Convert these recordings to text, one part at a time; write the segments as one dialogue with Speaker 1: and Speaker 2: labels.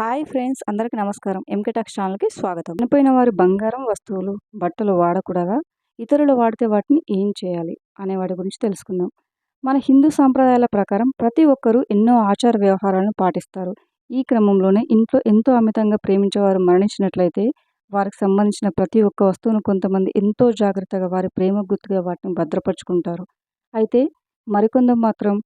Speaker 1: Hi friends అందరికీ నమస్కారం. ఎంకెటాక్స్ ఛానల్కి స్వాగతం. చనిపోయిన వారి బంగారం వస్తువులు బట్టలు వాడకూడదా? ఇతరులు వాడితే వాటిని ఏం చేయాలి? అనే వాటి గురించి తెలుసుకుందాం. మన హిందూ సాంప్రదాయాల ప్రకారం ప్రతి ఒక్కరూ ఎన్నో ఆచార వ్యవహారాలను పాటిస్తారు. ఈ క్రమంలోనే ఇంట్లో ఎంతో అమితంగా ప్రేమించేవారు మరణించినట్లయితే వారికి సంబంధించిన ప్రతి ఒక్క వస్తువును కొంతమంది ఎంతో జాగ్రత్తగా వారి ప్రేమ గుర్తుగా వాటిని భద్రపరుచుకుంటారు. అయితే మరికొందరు మాత్రం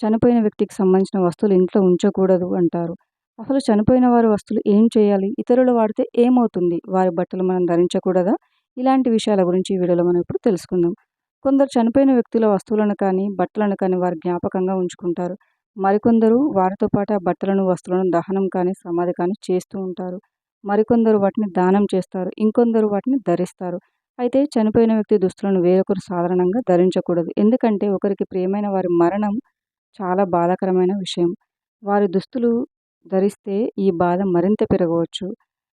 Speaker 1: చనిపోయిన వ్యక్తికి సంబంధించిన వస్తువులు ఇంట్లో ఉంచకూడదు అంటారు. అసలు చనిపోయిన వారి వస్తువులు ఏం చేయాలి? ఇతరులు వాడితే ఏమవుతుంది? వారి బట్టలు మనం ధరించకూడదా? ఇలాంటి విషయాల గురించి ఈ వీడియోలో మనం ఇప్పుడు తెలుసుకుందాం. కొందరు చనిపోయిన వ్యక్తుల వస్తువులను కానీ బట్టలను కానీ వారు జ్ఞాపకంగా ఉంచుకుంటారు. మరికొందరు వారితో పాటు ఆ బట్టలను వస్తువులను దహనం కానీ సమాధి కానీ చేస్తూ ఉంటారు. మరికొందరు వాటిని దానం చేస్తారు. ఇంకొందరు వాటిని ధరిస్తారు. అయితే చనిపోయిన వ్యక్తి దుస్తులను వేరొకరు సాధారణంగా ధరించకూడదు. ఎందుకంటే ఒకరికి ప్రియమైన వారి మరణం చాలా బాధాకరమైన విషయం. వారి దుస్తులు ధరిస్తే ఈ బాధ మరింత పెరగవచ్చు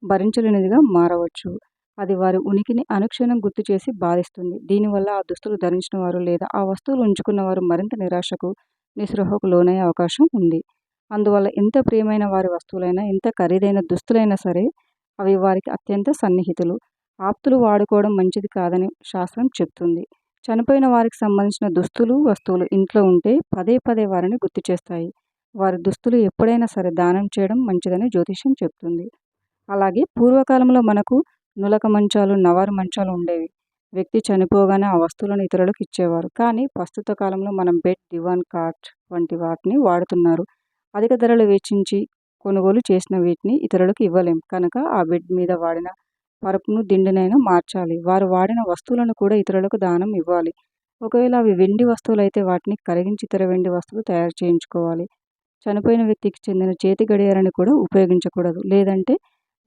Speaker 1: భరించలేనిదిగా మారవచ్చు. అది వారి ఉనికిని అనుక్షణం గుర్తు చేసి బాధిస్తుంది. దీనివల్ల ఆ దుస్తులు ధరించిన వారు లేదా ఆ వస్తువులు ఉంచుకున్న వారు మరింత నిరాశకు నిస్పృహకు లోనయ్యే అవకాశం ఉంది. అందువల్ల ఎంత ప్రియమైన వారి వస్తువులైనా ఎంత ఖరీదైన దుస్తులైనా సరే అవి వారికి అత్యంత సన్నిహితులు. ఆప్తులు వాడుకోవడం మంచిది కాదని శాస్త్రం చెప్తుంది. చనిపోయిన వారికి సంబంధించిన దుస్తులు వస్తువులు ఇంట్లో ఉంటే పదే పదే వారిని గుర్తు చేస్తాయి. వారి దుస్తులు ఎప్పుడైనా సరే దానం చేయడం మంచిదని జ్యోతిష్యం చెప్తుంది. అలాగే పూర్వకాలంలో మనకు నులక మంచాలు నవారు మంచాలు ఉండేవి. వ్యక్తి చనిపోగానే ఆ వస్తువులను ఇతరులకు ఇచ్చేవారు. కానీ ప్రస్తుత కాలంలో మనం బెడ్ దివాన్ కాట్ వంటి వాటిని వాడుతున్నారు. అధిక ధరలు వెచ్చించి కొనుగోలు చేసిన వీటిని ఇతరులకు ఇవ్వలేం. కనుక ఆ బెడ్ మీద వాడిన పరుపును దిండినైనా మార్చాలి. వారు వాడిన వస్తువులను కూడా ఇతరులకు దానం ఇవ్వాలి. ఒకవేళ అవి వెండి వస్తువులు అయితే వాటిని కరిగించి ఇతర వెండి వస్తువులు తయారు చేయించుకోవాలి. చనిపోయిన వ్యక్తికి చెందిన చేతి గడియారాన్ని కూడా ఉపయోగించకూడదు. లేదంటే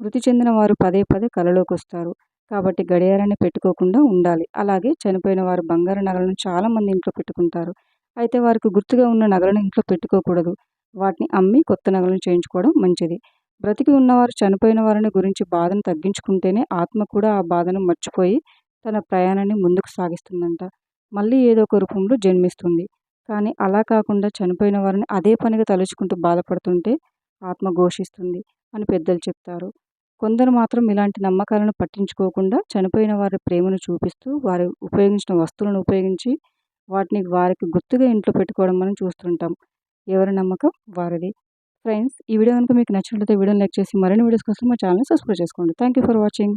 Speaker 1: మృతి చెందిన వారు పదే పదే కలలోకి వస్తారు. కాబట్టి గడియారాన్ని పెట్టుకోకుండా ఉండాలి. అలాగే చనిపోయిన వారు బంగారు నగలను చాలామంది ఇంట్లో పెట్టుకుంటారు. అయితే వారికి గుర్తుగా ఉన్న నగలను ఇంట్లో పెట్టుకోకూడదు. వాటిని అమ్మి కొత్త నగలను చేయించుకోవడం మంచిది. బ్రతికి ఉన్నవారు చనిపోయిన వారిని గురించి బాధను తగ్గించుకుంటేనే ఆత్మ కూడా ఆ బాధను మర్చిపోయి తన ప్రయాణాన్ని ముందుకు సాగిస్తుందంట. మళ్ళీ ఏదో ఒక రూపంలో జన్మిస్తుంది. కానీ అలా కాకుండా చనిపోయిన వారిని అదే పనిగా తలుచుకుంటూ బాధపడుతుంటే ఆత్మ ఘోషిస్తుంది అని పెద్దలు చెప్తారు. కొందరు మాత్రం ఇలాంటి నమ్మకాలను పట్టించుకోకుండా చనిపోయిన వారి ప్రేమను చూపిస్తూ వారు ఉపయోగించిన వస్తువులను ఉపయోగించి వాటిని వారికి గుర్తుగా ఇంట్లో పెట్టుకోవడం మనం చూస్తుంటాం. ఎవరి నమ్మకం వారిది. ఫ్రెండ్స్ ఈ వీడియో కనుక మీకు నచ్చినట్లయితే వీడియోని లైక్ చేసి మరిన్ని వీడియోస్ కోసం మా ఛానల్ని సబ్స్క్రైబ్ చేసుకోండి. Thank you for watching.